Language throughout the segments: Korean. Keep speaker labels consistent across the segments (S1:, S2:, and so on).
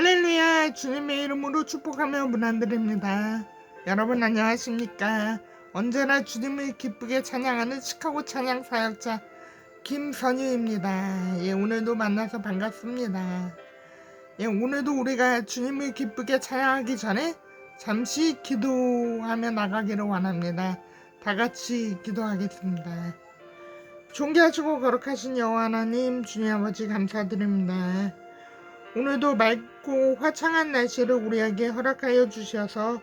S1: 할렐루야 주님의 이름으로 축복하며 문안드립니다. 여러분 안녕하십니까? 언제나 주님을 기쁘게 찬양하는 시카고 찬양 사역자 김선유입니다. 예, 오늘도 만나서 반갑습니다. 예, 오늘도 우리가 주님을 기쁘게 찬양하기 전에 잠시 기도하며 나가기를 원합니다. 다 같이 기도하겠습니다. 존귀하시고 거룩하신 여호와 하나님 주님 아버지 감사드립니다. 오늘도 맑고 화창한 날씨를 우리에게 허락하여 주셔서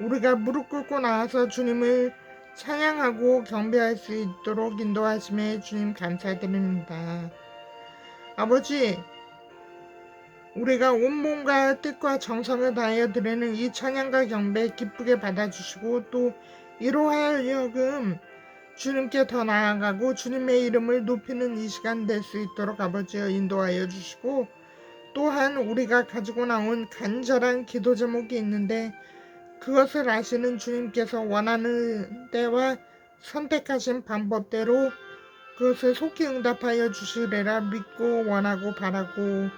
S1: 우리가 무릎 꿇고 나와서 주님을 찬양하고 경배할 수 있도록 인도하심에 주님 감사드립니다. 아버지, 우리가 온몸과 뜻과 정성을 다하여 드리는 이 찬양과 경배 기쁘게 받아주시고 또 이로 하여금 주님께 더 나아가고 주님의 이름을 높이는 이 시간 될 수 있도록 아버지여 인도하여 주시고 또한 우리가 가지고 나온 간절한 기도 제목이 있는데 그것을 아시는 주님께서 원하는 때와 선택하신 방법대로 그것을 속히 응답하여 주시리라 믿고 원하고 바라고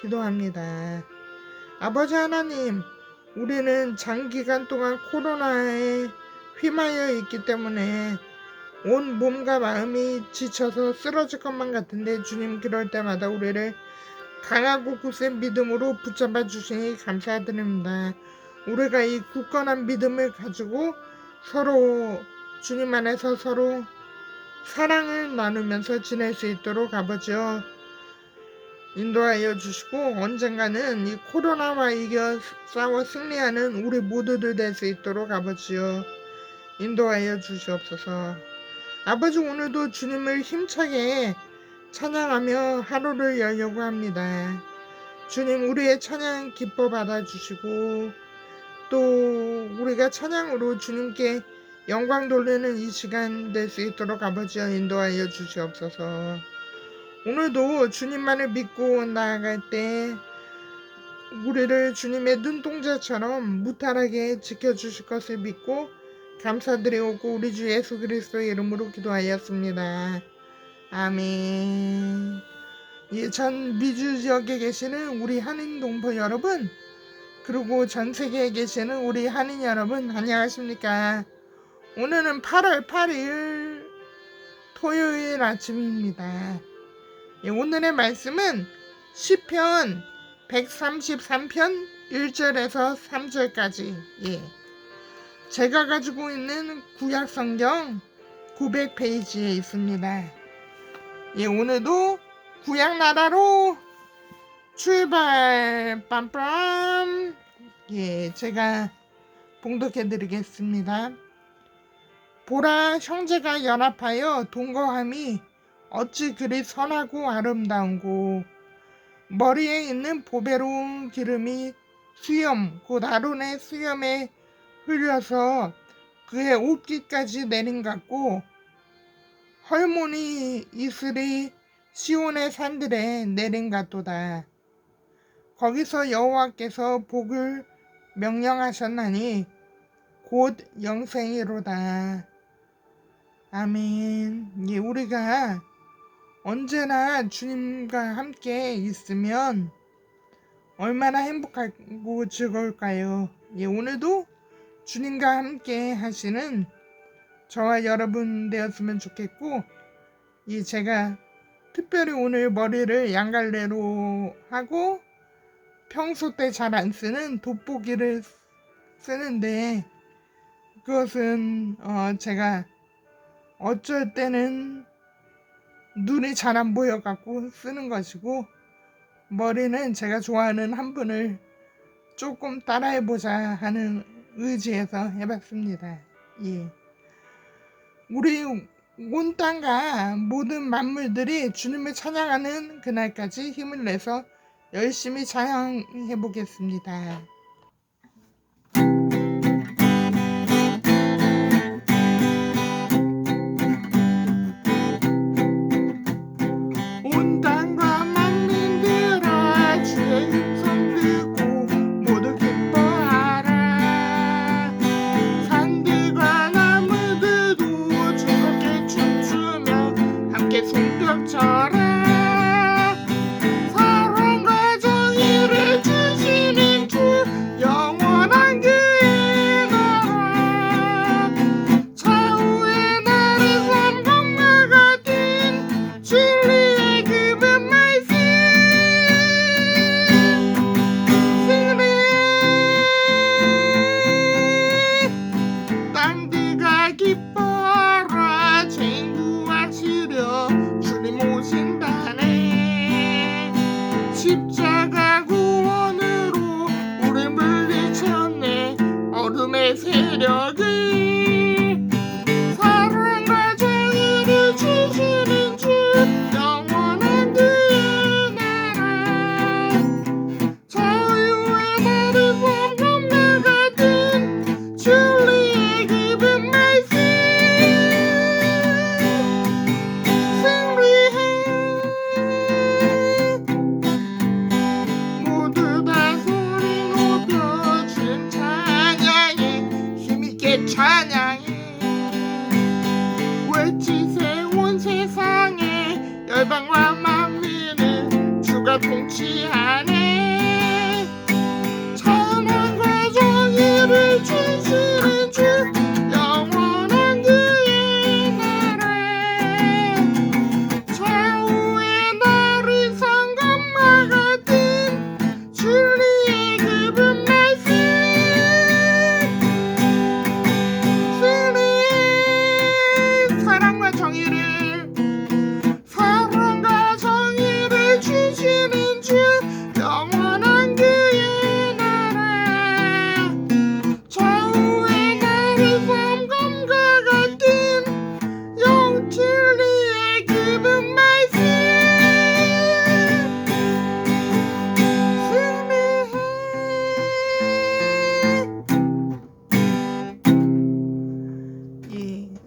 S1: 기도합니다. 아버지 하나님, 우리는 장기간 동안 코로나에 휘말려 있기 때문에 온 몸과 마음이 지쳐서 쓰러질 것만 같은데 주님 그럴 때마다 우리를 강하고 굳센 믿음으로 붙잡아 주시니 감사드립니다. 우리가 이 굳건한 믿음을 가지고 서로 주님 안에서 서로 사랑을 나누면서 지낼 수 있도록 아버지여 인도하여 주시고 언젠가는 이 코로나와 이겨 싸워 승리하는 우리 모두들 될 수 있도록 아버지여 인도하여 주시옵소서. 아버지 오늘도 주님을 힘차게 찬양하며 하루를 열려고 합니다. 주님 우리의 찬양 기뻐 받아주시고 또 우리가 찬양으로 주님께 영광 돌리는 이 시간 될 수 있도록 아버지여 인도하여 주시옵소서. 오늘도 주님만을 믿고 나아갈 때 우리를 주님의 눈동자처럼 무탈하게 지켜주실 것을 믿고 감사드리오고 우리 주 예수 그리스도의 이름으로 기도하였습니다. 아멘. 예, 전 미주 지역에 계시는 우리 한인 동포 여러분, 그리고 전 세계에 계시는 우리 한인 여러분, 안녕하십니까? 오늘은 8월 8일 토요일 아침입니다. 예, 오늘의 말씀은 시편 133편 1절에서 3절까지. 예. 제가 가지고 있는 구약 성경 900페이지에 있습니다. 예, 오늘도 구약 나라로 출발 빰빰. 예, 제가 봉독해 드리겠습니다. 보라 형제가 연합하여 동거함이 어찌 그리 선하고 아름다운고 머리에 있는 보배로운 기름이 수염 곧 아론의 수염에 흘려서 그의 옷깃까지 내린 같고 헐모니 이슬이 시온의 산들에 내린 같도다. 거기서 여호와께서 복을 명령하셨나니 곧 영생이로다. 아멘. 예, 우리가 언제나 주님과 함께 있으면 얼마나 행복하고 즐거울까요? 예, 오늘도 주님과 함께 하시는 저와 여러분 되었으면 좋겠고, 이 제가 특별히 오늘 머리를 양갈래로 하고 평소 때 잘 안 쓰는 돋보기를 쓰는데 그것은 어 제가 어쩔 때는 눈이 잘 안 보여 갖고 쓰는 것이고 머리는 제가 좋아하는 한 분을 조금 따라해 보자 하는 의지에서 해봤습니다. 예. 우리 온 땅과 모든 만물들이 주님을 찬양하는 그날까지 힘을 내서 열심히 찬양해 보겠습니다. 손뼉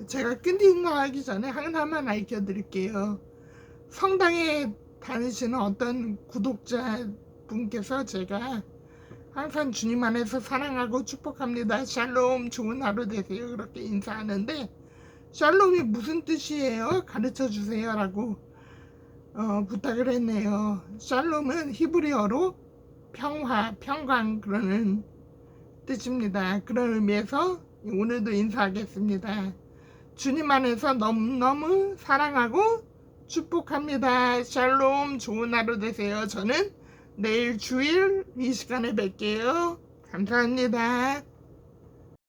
S1: 제가 끝인거하기 전에 하나만 알려드릴게요. 성당에 다니시는 어떤 구독자 분께서 제가 항상 주님 안에서 사랑하고 축복합니다. 샬롬 좋은 하루 되세요. 그렇게 인사하는데 샬롬이 무슨 뜻이에요? 가르쳐 주세요 라고 어, 부탁을 했네요. 샬롬은 히브리어로 평화, 평강 그러는 뜻입니다. 그런 의미에서 오늘도 인사하겠습니다. 주님 안에서 너무너무 사랑하고 축복합니다. 샬롬 좋은 하루 되세요. 저는 내일 주일 이 시간에 뵐게요. 감사합니다.